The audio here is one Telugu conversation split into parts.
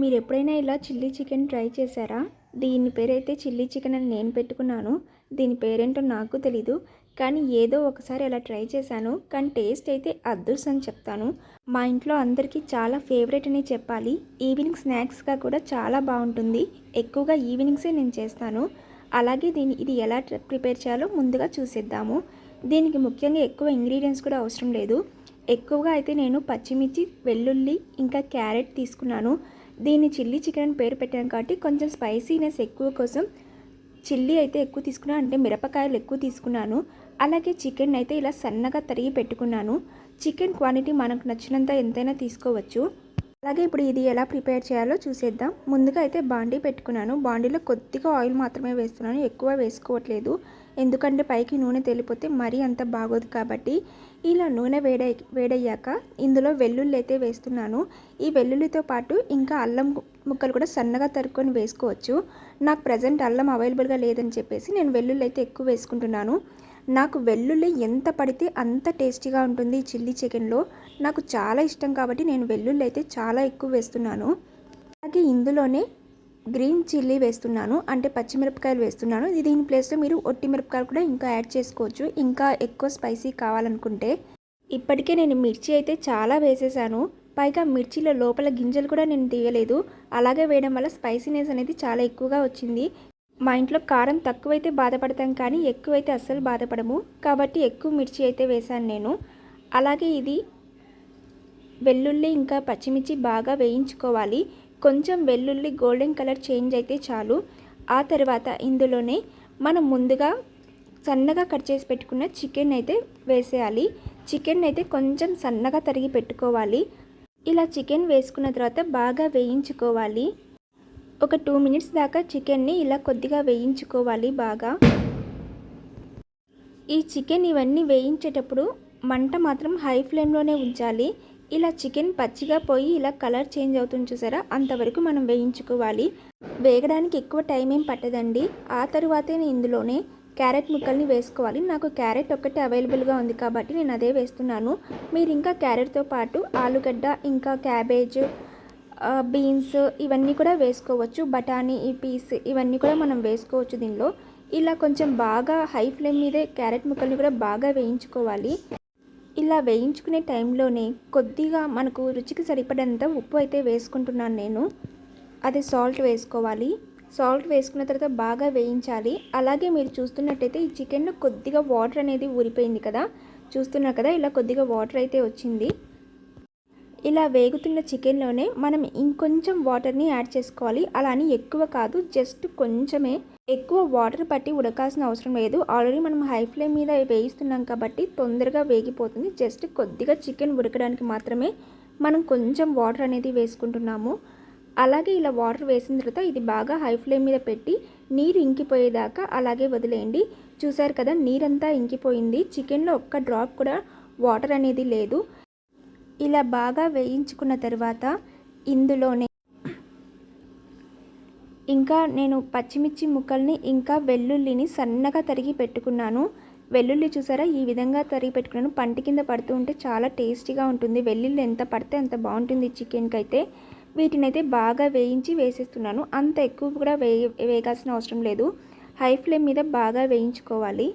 మీరు ఎప్పుడైనా ఇలా చిల్లీ చికెన్ ట్రై చేశారా? దీని పేరైతే చిల్లీ చికెన్ అని నేను పెట్టుకున్నాను. దీని పేరేంటో నాకు తెలీదు. కానీ ఏదో ఒకసారి అలా ట్రై చేశాను. కానీ టేస్ట్ అయితే అద్దుర్స్ అని చెప్తాను. మా ఇంట్లో అందరికీ చాలా ఫేవరెట్ అని చెప్పాలి. ఈవినింగ్ స్నాక్స్గా కూడా చాలా బాగుంటుంది. ఎక్కువగా ఈవినింగ్సే నేను చేస్తాను. అలాగే దీన్ని ఇది ఎలా ప్రిపేర్ చేయాలో ముందుగా చూసేద్దాము. దీనికి ముఖ్యంగా ఎక్కువ ఇంగ్రీడియంట్స్ కూడా అవసరం లేదు. ఎక్కువగా అయితే నేను పచ్చిమిర్చి వెల్లుల్లి ఇంకా క్యారెట్ తీసుకున్నాను. దీన్ని చిల్లీ చికెన్ అని పేరు పెట్టాను కాబట్టి కొంచెం స్పైసీనెస్ ఎక్కువ కోసం చిల్లీ అయితే ఎక్కువ తీసుకున్నాను అంటే మిరపకాయలు ఎక్కువ తీసుకున్నాను. అలాగే చికెన్ అయితే ఇలా సన్నగా తరిగి పెట్టుకున్నాను. చికెన్ క్వాంటిటీ మనకు నచ్చినంత ఎంతైనా తీసుకోవచ్చు. అలాగే ఇప్పుడు ఇది ఎలా ప్రిపేర్ చేయాలో చూసేద్దాం. ముందుగా అయితే బాండీ పెట్టుకున్నాను. బాండీలో కొద్దిగా ఆయిల్ మాత్రమే వేస్తున్నాను. ఎక్కువ వేసుకోవట్లేదు. ఎందుకంటే పైకి నూనె తేలిపోతే మరీ అంత బాగోదు కాబట్టి. ఇలా నూనె వేడై వేడయ్యాక ఇందులో వెల్లుల్లి అయితే వేస్తున్నాను. ఈ వెల్లుల్లితో పాటు ఇంకా అల్లం ముక్కలు కూడా సన్నగా తరుక్కొని వేసుకోవచ్చు. నాకు ప్రజెంట్ అల్లం అవైలబుల్గా లేదని చెప్పేసి నేను వెల్లుల్లి అయితే ఎక్కువ వేసుకుంటున్నాను. నాకు వెల్లుల్లి ఎంత పడితే అంత టేస్టీగా ఉంటుంది ఈ చిల్లీ చికెన్లో. నాకు చాలా ఇష్టం కాబట్టి నేను వెల్లుల్లి అయితే చాలా ఎక్కువ వేస్తున్నాను. అలాగే ఇందులోనే గ్రీన్ చిల్లీ వేస్తున్నాను అంటే పచ్చిమిరపకాయలు వేస్తున్నాను. ఇది దీని ప్లేస్లో మీరు ఒట్టి మిరపకాయలు కూడా ఇంకా యాడ్ చేసుకోవచ్చు. ఇంకా ఎక్కువ స్పైసీ కావాలనుకుంటే. ఇప్పటికే నేను మిర్చి అయితే చాలా వేసేసాను. పైగా మిర్చిలో లోపల గింజలు కూడా నేను తీయలేదు. అలాగే వేయడం వల్ల స్పైసీనెస్ అనేది చాలా ఎక్కువగా వచ్చింది. మా ఇంట్లో కారం తక్కువైతే బాధపడతాం కానీ ఎక్కువైతే అస్సలు బాధపడము. కాబట్టి ఎక్కువ మిర్చి అయితే వేశాను నేను. అలాగే ఇది వెల్లుల్లి ఇంకా పచ్చిమిర్చి బాగా వేయించుకోవాలి. కొంచెం వెల్లుల్లి గోల్డెన్ కలర్ చేంజ్ అయితే చాలు. ఆ తర్వాత ఇందులోనే మనం ముందుగా సన్నగా కట్ చేసి పెట్టుకున్న చికెన్ అయితే వేసేయాలి. చికెన్ అయితే కొంచెం సన్నగా తరిగి పెట్టుకోవాలి. ఇలా చికెన్ వేసుకున్న తర్వాత బాగా వేయించుకోవాలి. ఒక టూ మినిట్స్ దాకా చికెన్ని ఇలా కొద్దిగా వేయించుకోవాలి బాగా. ఈ చికెన్ ఇవన్నీ వేయించేటప్పుడు మంట మాత్రం హై ఫ్లేమ్లోనే ఉంచాలి. ఇలా చికెన్ పచ్చిగా పోయి ఇలా కలర్ చేంజ్ అవుతుంది చూసారా? అంతవరకు మనం వేయించుకోవాలి. వేగడానికి ఎక్కువ టైం ఏం పట్టదండి. ఆ తరువాతే నేను ఇందులోనే క్యారెట్ ముక్కల్ని వేసుకోవాలి. నాకు క్యారెట్ ఒక్కటే అవైలబుల్గా ఉంది కాబట్టి నేను అదే వేస్తున్నాను. మీరు ఇంకా క్యారెట్తో పాటు ఆలుగడ్డ ఇంకా క్యాబేజ్ బీన్స్ ఇవన్నీ కూడా వేసుకోవచ్చు బఠానీ ఈ పీస్ ఇవన్నీ కూడా మనం వేసుకోవచ్చు దీనిలో. ఇలా కొంచెం బాగా హై ఫ్లేమ్ మీదే క్యారెట్ ముక్కల్ని కూడా బాగా వేయించుకోవాలి. ఇలా వేయించుకునే టైంలోనే కొద్దిగా మనకు రుచికి సరిపడంత ఉప్పు అయితే వేసుకుంటున్నాను నేను. అది సాల్ట్ వేసుకోవాలి. సాల్ట్ వేసుకున్న తర్వాత బాగా వేయించాలి. అలాగే మీరు చూస్తున్నట్టయితే ఈ చికెన్లో కొద్దిగా వాటర్ అనేది ఊరిపోయింది కదా. చూస్తున్నారు కదా ఇలా కొద్దిగా వాటర్ అయితే వచ్చింది. ఇలా వేగుతున్న చికెన్లోనే మనం ఇంకొంచెం వాటర్ని యాడ్ చేసుకోవాలి. అలా అని ఎక్కువ కాదు జస్ట్ కొంచెమే. ఎక్కువ వాటర్ పట్టి ఉడకాల్సిన అవసరం లేదు. ఆల్రెడీ మనం హై ఫ్లేమ్ మీద వేయిస్తున్నాం కాబట్టి తొందరగా వేగిపోతుంది. జస్ట్ కొద్దిగా చికెన్ ఉడకడానికి మాత్రమే మనం కొంచెం వాటర్ అనేది వేసుకుంటున్నాము. అలాగే ఇలా వాటర్ వేసిన తర్వాత ఇది బాగా హై ఫ్లేమ్ మీద పెట్టి నీరు ఇంకిపోయేదాకా అలాగే వదిలేయండి. చూసారు కదా నీరంతా ఇంకిపోయింది. చికెన్లో ఒక్క డ్రాప్ కూడా వాటర్ అనేది లేదు. ఇలా బాగా వేయించుకున్న తర్వాత ఇందులోనే ఇంకా నేను పచ్చిమిర్చి ముక్కల్ని ఇంకా వెల్లుల్లిని సన్నగా తరిగి పెట్టుకున్నాను. వెల్లుల్లి చూసారా? ఈ విధంగా తరిగి పెట్టుకున్నాను. పంటి కింద పడుతూ ఉంటే చాలా టేస్టీగా ఉంటుంది. వెల్లుల్లి ఎంత పడితే అంత బాగుంటుంది చికెన్కి అయితే వీటిని అయితే బాగా వేయించి వేసేస్తున్నాను. అంత ఎక్కువ కూడా వే వేగాల్సిన అవసరం లేదు. హై ఫ్లేమ్ మీద బాగా వేయించుకోవాలి.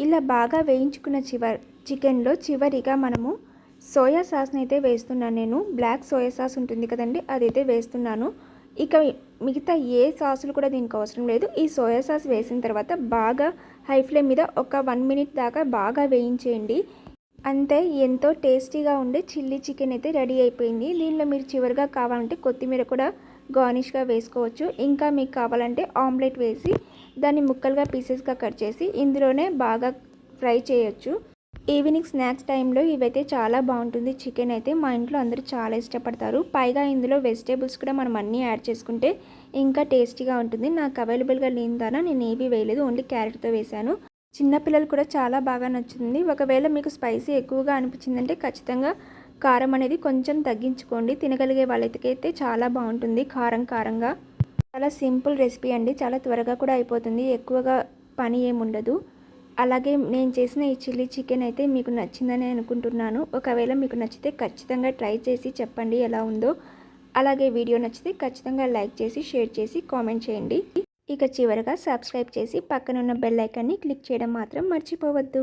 ఇలా బాగా వేయించుకున్న చివరి చికెన్లో చివరిగా మనము సోయా సాస్ని అయితే వేస్తున్నాను నేను. బ్లాక్ సోయా సాస్ ఉంటుంది కదండి అదైతే వేస్తున్నాను. ఇక మిగతా ఏ సాసులు కూడా దీనికి అవసరం లేదు. ఈ సోయా సాస్ వేసిన తర్వాత బాగా హై ఫ్లేమ్ మీద ఒక వన్ మినిట్ దాకా బాగా వేయించేయండి. అంతే ఎంతో టేస్టీగా ఉండే చిల్లీ చికెన్ అయితే రెడీ అయిపోయింది. దీనిలో మీరు చివరిగా కావాలంటే కొత్తిమీర కూడా గార్నిష్గా వేసుకోవచ్చు. ఇంకా మీకు కావాలంటే ఆమ్లెట్ వేసి దాన్ని ముక్కలుగా పీసెస్గా కట్ చేసి ఇందులోనే బాగా ఫ్రై చేయొచ్చు. ఈవినింగ్ స్నాక్స్ టైంలో ఇవైతే చాలా బాగుంటుంది. చికెన్ అయితే మా ఇంట్లో అందరూ చాలా ఇష్టపడతారు. పైగా ఇందులో వెజిటేబుల్స్ కూడా మనం అన్నీ యాడ్ చేసుకుంటే ఇంకా టేస్టీగా ఉంటుంది. నాకు అవైలబుల్గా లేని ద్వారా నేను ఏవి వేయలేదు. ఓన్లీ క్యారెట్తో వేశాను. చిన్నపిల్లలు కూడా చాలా బాగా నచ్చుతుంది. ఒకవేళ మీకు స్పైసీ ఎక్కువగా అనిపించిందంటే ఖచ్చితంగా కారం అనేది కొంచెం తగ్గించుకోండి. తినగలిగే వాళ్ళకైతే చాలా బాగుంటుంది. కారం కారంగా. చాలా సింపుల్ రెసిపీ అండి. చాలా త్వరగా కూడా అయిపోతుంది. ఎక్కువగా పని ఏముండదు. అలాగే నేను చేసిన ఈ చిల్లీ చికెన్ అయితే మీకు నచ్చిందని అనుకుంటున్నాను. ఒకవేళ మీకు నచ్చితే ఖచ్చితంగా ట్రై చేసి చెప్పండి ఎలా ఉందో. అలాగే వీడియో నచ్చితే ఖచ్చితంగా లైక్ చేసి షేర్ చేసి కామెంట్ చేయండి. ఇక చివరగా సబ్స్క్రైబ్ చేసి పక్కనున్న బెల్ ఐకాన్ని క్లిక్ చేయడం మాత్రం మర్చిపోవద్దు.